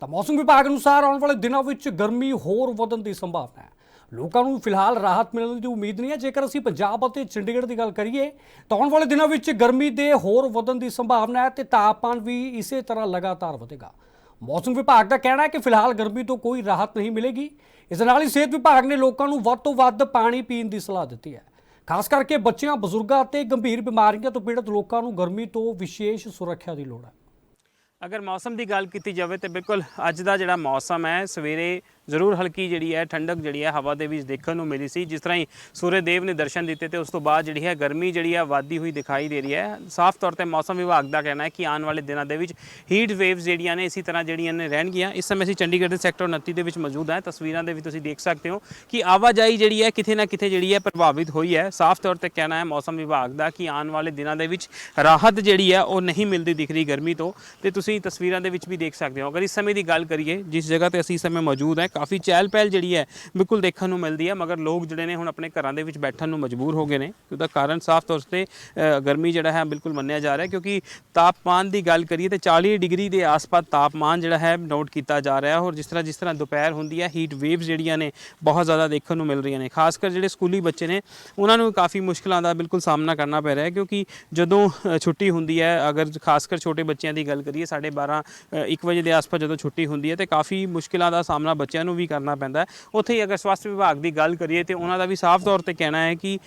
ਤਾਂ ਮੌਸਮ ਵਿਭਾਗ ਅਨੁਸਾਰ ਆਉਣ ਵਾਲੇ ਦਿਨਾਂ ਵਿੱਚ ਗਰਮੀ ਹੋਰ ਵਧਣ ਦੀ ਸੰਭਾਵਨਾ ਹੈ। ਲੋਕਾਂ ਨੂੰ ਫਿਲਹਾਲ ਰਾਹਤ ਮਿਲਣ ਦੀ ਉਮੀਦ ਨਹੀਂ ਹੈ। ਜੇਕਰ ਅਸੀਂ ਪੰਜਾਬ ਅਤੇ ਚੰਡੀਗੜ੍ਹ ਦੀ ਗੱਲ ਕਰੀਏ, ਤਾਂ ਆਉਣ ਵਾਲੇ ਦਿਨਾਂ ਵਿੱਚ ਗਰਮੀ ਦੇ ਹੋਰ ਵਧਣ ਦੀ ਸੰਭਾਵਨਾ ਹੈ ਤੇ ਤਾਪਮਾਨ ਵੀ ਇਸੇ ਤਰ੍ਹਾਂ ਲਗਾਤਾਰ ਵਧੇਗਾ। ਮੌਸਮ ਵਿਭਾਗ ਦਾ ਕਹਿਣਾ ਹੈ ਕਿ ਫਿਲਹਾਲ ਗਰਮੀ ਤੋਂ ਕੋਈ ਰਾਹਤ ਨਹੀਂ ਮਿਲੇਗੀ। ਇਸ ਨਾਲ ਹੀ ਸਿਹਤ ਵਿਭਾਗ ਨੇ ਲੋਕਾਂ ਨੂੰ ਵੱਧ ਤੋਂ ਵੱਧ ਪਾਣੀ ਪੀਣ ਦੀ ਸਲਾਹ ਦਿੱਤੀ ਹੈ। ਖਾਸ ਕਰਕੇ ਬੱਚਿਆਂ, ਬਜ਼ੁਰਗਾਂ ਅਤੇ ਗੰਭੀਰ ਬਿਮਾਰੀਆਂ ਤੋਂ ਪੀੜਤ ਲੋਕਾਂ ਨੂੰ ਗਰਮੀ ਤੋਂ ਵਿਸ਼ੇਸ਼ ਸੁਰੱਖਿਆ ਦੀ ਲੋੜ ਹੈ। ਅਗਰ ਮੌਸਮ ਦੀ ਗੱਲ ਕੀਤੀ ਜਾਵੇ ਤੇ ਬਿਲਕੁਲ ਅੱਜ ਦਾ ਜਿਹੜਾ ਮੌਸਮ ਹੈ ਸਵੇਰੇ ਜ਼ਰੂਰ ਹਲਕੀ ਜਿਹੜੀ ਹੈ, ਠੰਡਕ ਜਿਹੜੀ ਹੈ, ਹਵਾ ਦੇ ਵਿੱਚ ਦੇਖਣ ਨੂੰ ਮਿਲੀ ਸੀ। ਜਿਸ ਤਰ੍ਹਾਂ ਹੀ ਸੂਰਜ ਦੇਵ ਨੇ ਦਰਸ਼ਨ ਦਿੱਤੇ ਤੇ ਉਸ ਤੋਂ ਬਾਅਦ ਜਿਹੜੀ ਹੈ, ਗਰਮੀ ਜਿਹੜੀ ਹੈ ਵਾਧੀ ਹੋਈ ਦਿਖਾਈ ਦੇ ਰਹੀ ਹੈ। ਸਾਫ਼ ਤੌਰ ਤੇ ਮੌਸਮ ਵਿਭਾਗ ਦਾ ਕਹਿਣਾ ਹੈ ਕਿ ਆਉਣ ਵਾਲੇ ਦਿਨਾਂ ਦੇ ਵਿੱਚ ਹੀਟ ਵੇਵਸ ਜਿਹੜੀਆਂ ਨੇ, ਇਸੇ ਤਰ੍ਹਾਂ ਜਿਹੜੀਆਂ ਨੇ ਰਹਿਣਗੀਆਂ। ਇਸ ਸਮੇਂ ਅਸੀਂ ਚੰਡੀਗੜ੍ਹ ਦੇ ਸੈਕਟਰ 29 ਦੇ ਵਿੱਚ ਮੌਜੂਦ ਹਾਂ। ਤਸਵੀਰਾਂ ਦੇ ਵਿੱਚ ਤੁਸੀਂ ਦੇਖ ਸਕਦੇ ਹੋ ਕਿ ਆਵਾਜਾਈ ਜਿਹੜੀ ਹੈ, ਕਿਤੇ ਨਾ ਕਿਤੇ ਜਿਹੜੀ ਹੈ, ਪ੍ਰਭਾਵਿਤ ਹੋਈ ਹੈ। ਸਾਫ਼ ਤੌਰ ਤੇ ਕਹਿਣਾ ਹੈ ਮੌਸਮ ਵਿਭਾਗ ਦਾ ਕਿ ਆਉਣ ਵਾਲੇ ਦਿਨਾਂ ਦੇ ਵਿੱਚ ਰਾਹਤ ਜਿਹੜੀ ਹੈ, ਉਹ ਨਹੀਂ ਮਿਲਦੀ ਦਿਖ ਰਹੀ ਗਰਮੀ ਤੋਂ। ਤੇ ਤੁਸੀਂ ਤਸਵੀਰਾਂ ਦੇ ਵਿੱਚ ਵੀ ਦੇਖ ਸਕਦੇ ਹੋ। ਅਗਰ ਇਸ ਸਮੇਂ ਦੀ ਗੱਲ ਕਰੀਏ, ਜਿਸ ਜਗ੍ਹਾ ਤੇ ਅਸੀਂ ਇਸ ਸਮੇਂ ਮੌਜੂਦ ਹਾਂ ਕਾਫੀ ਚਹਿਲ ਪਹਿਲ ਜਿਹੜੀ ਹੈ ਬਿਲਕੁਲ ਦੇਖਣ ਨੂੰ ਮਿਲਦੀ ਹੈ, ਮਗਰ ਲੋਕ ਜਿਹੜੇ ਨੇ ਹੁਣ ਆਪਣੇ ਘਰਾਂ ਦੇ ਵਿੱਚ ਬੈਠਣ ਨੂੰ ਮਜਬੂਰ ਹੋ ਗਏ ਨੇ ਉਹਦਾ ਕਾਰਨ ਸਾਫ਼ ਤੌਰ ਤੇ ਗਰਮੀ ਜਿਹੜਾ ਹੈ ਬਿਲਕੁਲ ਮੰਨਿਆ ਜਾ ਰਿਹਾ, ਕਿਉਂਕਿ ਤਾਪਮਾਨ ਦੀ ਗੱਲ ਕਰੀਏ ਤੇ 40 ਡਿਗਰੀ ਦੇ ਆਸ-ਪਾਸ ਤਾਪਮਾਨ ਜਿਹੜਾ ਹੈ ਨੋਟ ਕੀਤਾ ਜਾ ਰਿਹਾ ਔਰ ਜਿਸ ਤਰ੍ਹਾਂ ਜਿਸ ਤਰ੍ਹਾਂ ਦੁਪਹਿਰ ਹੁੰਦੀ ਹੈ ਹੀਟ ਵੇਵਸ ਜਿਹੜੀਆਂ ਨੇ ਬਹੁਤ ਜ਼ਿਆਦਾ ਦੇਖਣ ਨੂੰ ਮਿਲ ਰਹੀਆਂ ਨੇ ਖਾਸ ਕਰ ਜਿਹੜੇ ਸਕੂਲੀ ਬੱਚੇ ਨੇ, ਉਹਨਾਂ ਨੂੰ ਕਾਫੀ ਮੁਸ਼ਕਲਾਂ ਦਾ ਬਿਲਕੁਲ ਸਾਹਮਣਾ ਕਰਨਾ ਪੈ ਰਿਹਾ ਹੈ, ਕਿਉਂਕਿ ਜਦੋਂ ਛੁੱਟੀ ਹੁੰਦੀ ਹੈ, ਅਗਰ ਖਾਸ ਕਰ ਛੋਟੇ ਬੱਚਿਆਂ ਦੀ ਗੱਲ ਕਰੀਏ 12:30 1 ਵਜੇ ਦੇ ਆਸ-ਪਾਸ ਜਦੋਂ ਛੁੱਟੀ ਹੁੰਦੀ ਹੈ, ਤੇ ਕਾਫੀ ਮੁਸ਼ਕਲਾਂ ਦਾ ਸਾਹਮਣਾ ਬੱਚਿਆਂ ਨੂੰ ਵੀ ਕਰਨਾ ਪੈਂਦਾ ਹੈ। ਉੱਥੇ ਹੀ ਅਗਰ ਸਵਾਸਥ ਵਿਭਾਗ ਦੀ ਗੱਲ ਕਰੀਏ ਤੇ ਉਹਨਾਂ ਦਾ ਵੀ ਸਾਫ਼ ਤੌਰ ਤੇ ਕਹਿਣਾ ਹੈ ਕਿ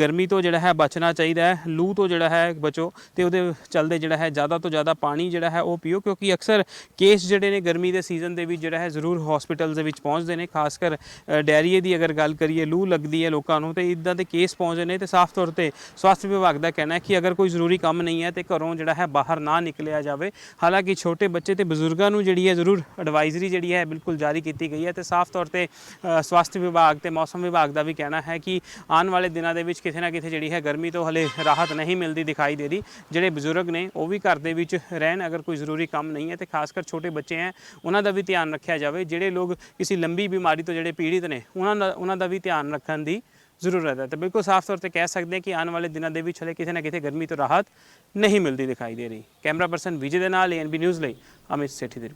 ਗਰਮੀ ਤੋਂ ਜਿਹੜਾ ਹੈ ਬਚਣਾ ਚਾਹੀਦਾ ਹੈ ਲੂ ਤੋਂ ਜਿਹੜਾ ਹੈ ਬਚੋ ਤੇ ਉਹਦੇ ਚੱਲਦੇ ਜਿਹੜਾ ਹੈ ਜ਼ਿਆਦਾ ਤੋਂ ਜ਼ਿਆਦਾ ਪਾਣੀ ਜਿਹੜਾ ਹੈ ਉਹ ਪੀਓ ਕਿਉਂਕਿ ਅਕਸਰ ਕੇਸ ਜਿਹੜੇ ਨੇ ਗਰਮੀ ਦੇ ਸੀਜ਼ਨ ਦੇ ਵਿੱਚ ਜਿਹੜਾ ਹੈ ਜ਼ਰੂਰ ਹਸਪੀਟਲਸ ਦੇ ਵਿੱਚ ਪਹੁੰਚਦੇ ਨੇ ਖਾਸ ਕਰ ਅ, ਡਾਇਰੀਏ ਦੀ ਅਗਰ ਗੱਲ ਕਰੀਏ ਲੂ ਲੱਗਦੀ ਹੈ ਲੋਕਾਂ ਨੂੰ ਤੇ ਇਦਾਂ ਦੇ ਕੇਸ ਪਹੁੰਚਦੇ ਨੇ ਤੇ ਸਾਫ਼ ਤੌਰ ਤੇ ਸਵਾਸਥ ਵਿਭਾਗ ਦਾ ਕਹਿਣਾ ਹੈ ਕਿ ਅਗਰ ਕੋਈ ਜ਼ਰੂਰੀ ਕੰਮ ਨਹੀਂ ਹੈ ਤੇ ਘਰੋਂ ਜਿਹੜਾ ਹੈ ਬਾਹਰ ਨਾ ਨਿਕਲਿਆ ਜਾਵੇ। ਹਾਲਾਂਕਿ ਛੋਟੇ ਬੱਚੇ ਤੇ ਬਜ਼ੁਰਗਾਂ ਨੂੰ ਜਿਹੜੀ ਹੈ ਜ਼ਰੂਰ ਐਡਵਾਈਜ਼ਰੀ ਜਿਹੜੀ ਹੈ ਬਿਲਕੁਲ ਜਾਰੀ ਕੀਤੀ ਗਈ ਹੈ ਤੇ ਸਾਫ਼ ਤੌਰ ਤੇ ਸਵਾਸਥ ਵਿਭਾਗ ਤੇ ਮੌਸਮ ਵਿਭਾਗ ਦਾ ਵੀ ਕਹਿਣਾ ਹੈ ਕਿ ਆਉਣ ਵਾਲੇ ਦਿਨਾਂ ਦੇ ਵਿੱਚ ਕਿਤੇ ਨਾ ਕਿਤੇ ਜਿਹੜੀ ਹੈ ਗਰਮੀ ਤੋਂ ਹਲੇ ਰਾਹਤ ਨਹੀਂ ਮਿਲਦੀ ਦਿਖਾਈ ਦੇ ਰਹੀ। ਜਿਹੜੇ ਬਜ਼ੁਰਗ ਨੇ ਉਹ ਵੀ ਘਰ ਦੇ ਵਿੱਚ ਰਹਿਣ ਅਗਰ ਕੋਈ ਜ਼ਰੂਰੀ ਕੰਮ ਨਹੀਂ ਹੈ ਤੇ ਖਾਸ ਕਰ ਛੋਟੇ ਬੱਚੇ ਹੈ, ਉਹਨਾਂ ਦਾ ਵੀ ਧਿਆਨ ਰੱਖਿਆ ਜਾਵੇ। ਜਿਹੜੇ ਲੋਕ ਕਿਸੇ ਲੰਬੀ ਬਿਮਾਰੀ ਤੋਂ ਜਿਹੜੇ ਪੀੜਿਤ ਨੇ, ਉਹਨਾਂ ਦਾ ਉਹਨਾਂ ਦਾ ਵੀ ਧਿਆਨ ਰੱਖਣ ਦੀ ਜ਼ਰੂਰਤ ਹੈ। ਤੇ ਬਿਲਕੁਲ ਸਾਫ਼ ਤੌਰ ਤੇ ਕਹਿ ਸਕਦੇ ਹਾਂ ਕਿ ਆਉਣ ਵਾਲੇ ਦਿਨਾਂ ਦੇ ਵਿੱਚ ਹਲੇ ਕਿਤੇ ਨਾ ਕਿਤੇ ਗਰਮੀ ਤੋਂ ਰਾਹਤ ਨਹੀਂ ਮਿਲਦੀ ਦਿਖਾਈ ਦੇ ਰਹੀ। ਕੈਮਰਾ ਪਰਸਨ ਵਿਜੇ ਦੇ ਨਾਲ ਏਐਨਬੀ ਨਿਊਜ਼ ਲਈ ਅਮਿਤ ਸੇਠੀ ਦੀ